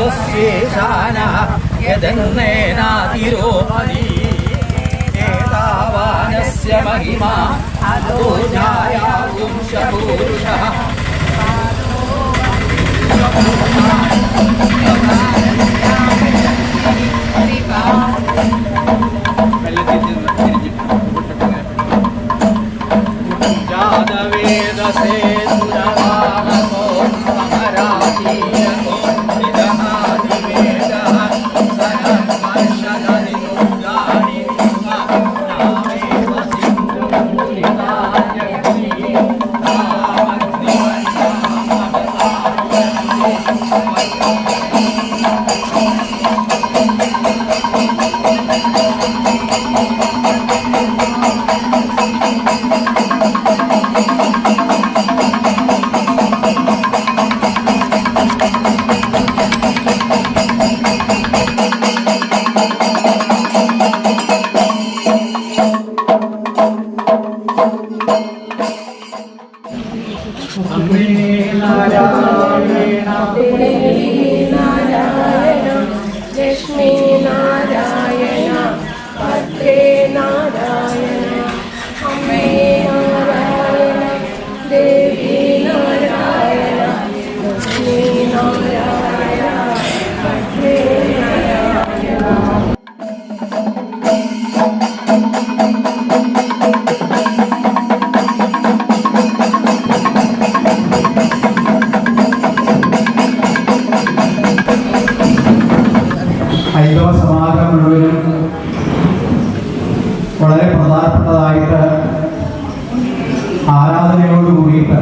ഉദാമൃതത്വശേഷാന യദന്നേനാതിരോപതി ഏതാവാനസ്യ മഹിമാ അതോ ജായാകുംശ പുരുഷः. ഹൈന്ദവ സമാഗമം മുഴുവനും വളരെ പ്രധാനപ്പെട്ടതായിട്ട് ആരാധനയോട് കൂടിയിട്ട്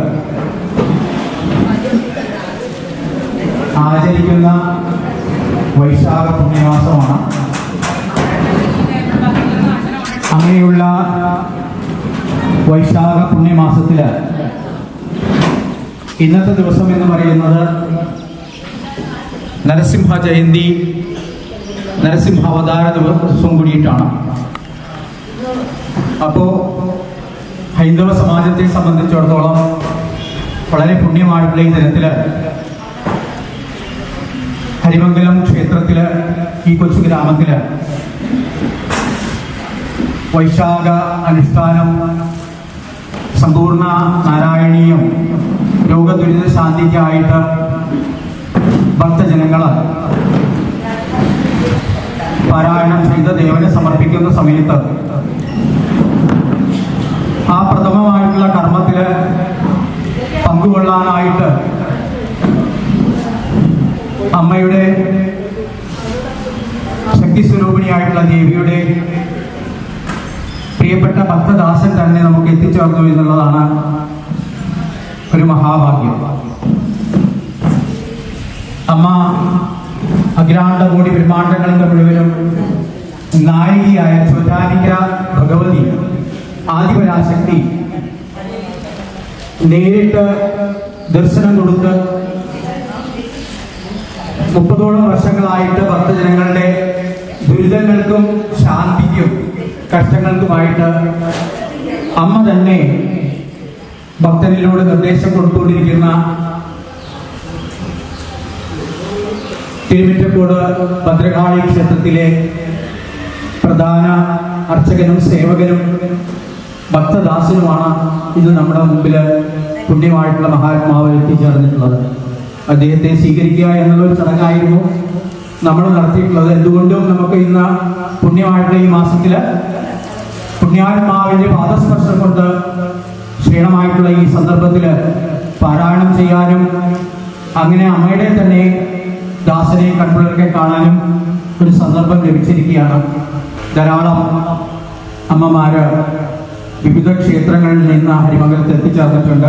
ആചരിക്കുന്ന വൈശാഖ പുണ്യമാസമാണ്. അങ്ങനെയുള്ള വൈശാഖ പുണ്യമാസത്തിൽ ഇന്നത്തെ ദിവസം എന്ന് പറയുന്നത് നരസിംഹ ജയന്തി നരസിംഹ അവതാര ദിവസം കൂടിയിട്ടാണ്. അപ്പോൾ ഹൈന്ദവ സമാജത്തെ സംബന്ധിച്ചിടത്തോളം വളരെ പുണ്യമായിട്ടുള്ള ഈ ദിനത്തിൽ ഹരിമംഗലം ക്ഷേത്രത്തിൽ ഈ കൊച്ചു ഗ്രാമത്തിൽ വൈശാഖ അനുഷ്ഠാനം സമ്പൂർണ നാരായണീയം രോഗദുരിത ശാന്തിക്കായിട്ട് ഭക്തജനങ്ങൾ പാരായണം ചെയ്ത് ദേവന് സമർപ്പിക്കുന്ന സമയത്ത് ആ പ്രഥമമായിട്ടുള്ള കർമ്മത്തിൽ പങ്കുകൊള്ളാനായിട്ട് അമ്മയുടെ ശക്തി സ്വരൂപിണിയായിട്ടുള്ള ദേവിയുടെ പ്രിയപ്പെട്ട ഭക്തദാസൻ തന്നെ നമുക്ക് എത്തിച്ചേർന്നു എന്നുള്ളതാണ് ഒരു മഹാഭാഗ്യം. അമ്മ അഖിലാണ്ടകോടി ബ്രഹ്മാണ്ടങ്ങളുടെ മുഴുവനും നായികയായ ചോറ്റാനിക്ക ഭഗവതി ആദിപരാശക്തി നേരിട്ട് ദർശനം കൊടുത്ത് മുപ്പതോളം വർഷങ്ങളായിട്ട് ഭക്തജനങ്ങളുടെ ദുരിതങ്ങൾക്കും ശാന്തിക്കും കഷ്ടങ്ങൾക്കുമായിട്ട് അമ്മ തന്നെ ഭക്തനിലൂടെ നിർദ്ദേശം കൊടുത്തുകൊണ്ടിരിക്കുന്ന തിരുമിറ്റക്കോട് ഭദ്രകാളി ക്ഷേത്രത്തിലെ പ്രധാന അർച്ചകനും സേവകനും ഭക്തദാസനുമാണ് ഇന്ന് നമ്മുടെ മുമ്പിൽ പുണ്യമായിട്ടുള്ള മഹാത്മാവ് എത്തിച്ചേർന്നിട്ടുള്ളത്. അദ്ദേഹത്തെ സ്വീകരിക്കുക എന്നുള്ള ഒരു ചടങ്ങായിരുന്നു നമ്മൾ നടത്തിയിട്ടുള്ളത്. എന്തുകൊണ്ടും നമുക്ക് ഇന്ന് പുണ്യമായിട്ടുള്ള ഈ മാസത്തിൽ പുണ്യാത്മാവിന്റെ പാദസ്പർശം കൊണ്ട് ക്ഷീണമായിട്ടുള്ള ഈ സന്ദർഭത്തിൽ പാരായണം ചെയ്യാനും അങ്ങനെ അമ്മയുടെ തന്നെ ദാസനെ കൺപിളർക്കെ കാണാനും ഒരു സന്ദർഭം ലഭിച്ചിരിക്കുകയാണ്. ധാരാളം അമ്മമാര് വിവിധ ക്ഷേത്രങ്ങളിൽ നിന്ന് ഹരിമകലത്ത് എത്തിച്ചേർന്നിട്ടുണ്ട്.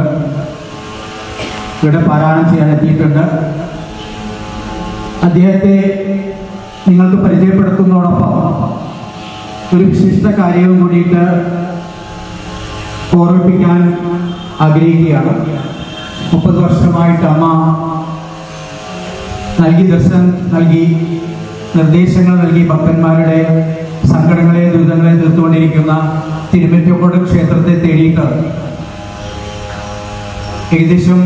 ഇവിടെ പാരായണം ചെയ്യാൻ എത്തിയിട്ടുണ്ട്. അദ്ദേഹത്തെ നിങ്ങൾക്ക് പരിചയപ്പെടുത്തുന്നതോടൊപ്പം ഒരു വിശിഷ്ട കാര്യവും കൂടിയിട്ട് ഓർമ്മിപ്പിക്കാൻ ആഗ്രഹിക്കുകയാണ്. മുപ്പത് വർഷമായിട്ട് അമ്മ നൽകി ദർശനം നൽകി നിർദ്ദേശങ്ങൾ നൽകി ഭക്തന്മാരുടെ സങ്കടങ്ങളെ ദുരിതങ്ങളെ തീർത്തുകൊണ്ടിരിക്കുന്ന തിരുമറ്റക്കോട് ക്ഷേത്രത്തെ തേടിയിട്ട് ഏകദേശം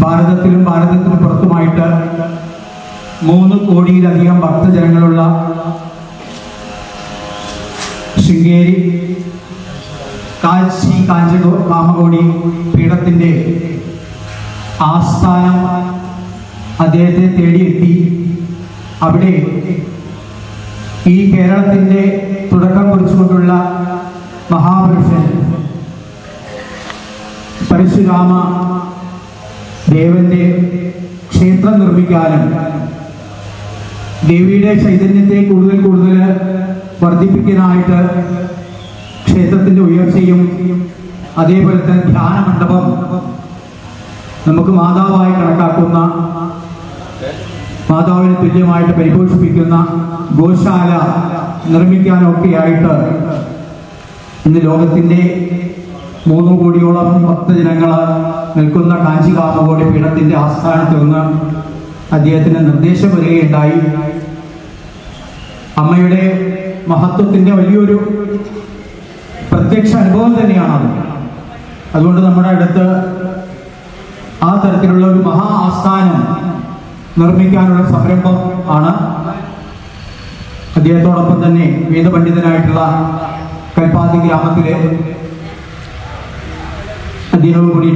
ഭാരതത്തിലും ഭാരതത്തിന് പുറത്തുമായിട്ട് മൂന്ന് കോടിയിലധികം ഭക്തജനങ്ങളുള്ള ശൃംഗേരി കാശി കാഞ്ചകോ കാമകോടി പീഠത്തിന്റെ ആസ്ഥാനം അദ്ദേഹത്തെ തേടിയെത്തി. അവിടെ ഈ കേരളത്തിന്റെ തുടക്കം കുറിച്ചുകൊണ്ടുള്ള മഹാപുരുഷൻ പരശുരാമ ദേവന്റെ ക്ഷേത്രം നിർമ്മിക്കാനും ദേവിയുടെ ചൈതന്യത്തെ കൂടുതൽ കൂടുതൽ വർദ്ധിപ്പിക്കാനായിട്ട് ക്ഷേത്രത്തിന്റെ ഉയർച്ചയും അതേപോലെ തന്നെ ധ്യാന മണ്ഡപം നമുക്ക് മാതാവായി കണക്കാക്കുന്ന മാതാവിന് തുല്യമായിട്ട് പരിപോഷിപ്പിക്കുന്ന ഗോശാല നിർമ്മിക്കാനൊക്കെയായിട്ട് ഇന്ന് ലോകത്തിന്റെ മൂന്ന് കോടിയോളം ഭക്തജനങ്ങൾ നിൽക്കുന്ന കാഞ്ചി കാമകോടി പീഠത്തിന്റെ ആസ്ഥാനത്ത് നിന്ന് അദ്ദേഹത്തിന് നിർദ്ദേശം വരികയുണ്ടായി. അമ്മയുടെ മഹത്വത്തിന്റെ വലിയൊരു പ്രത്യക്ഷ അനുഭവം തന്നെയാണത്. അതുകൊണ്ട് നമ്മുടെ അടുത്ത് ആ തരത്തിലുള്ള ഒരു മഹാ ആസ്ഥാനം നിർമ്മിക്കാനുള്ള സംരംഭം ആണ് അദ്ദേഹത്തോടൊപ്പം തന്നെ വേദപണ്ഡിതനായിട്ടുള്ള കൽപ്പാത്തി ഗ്രാമത്തിലെ അദ്ദേഹവും കൂടി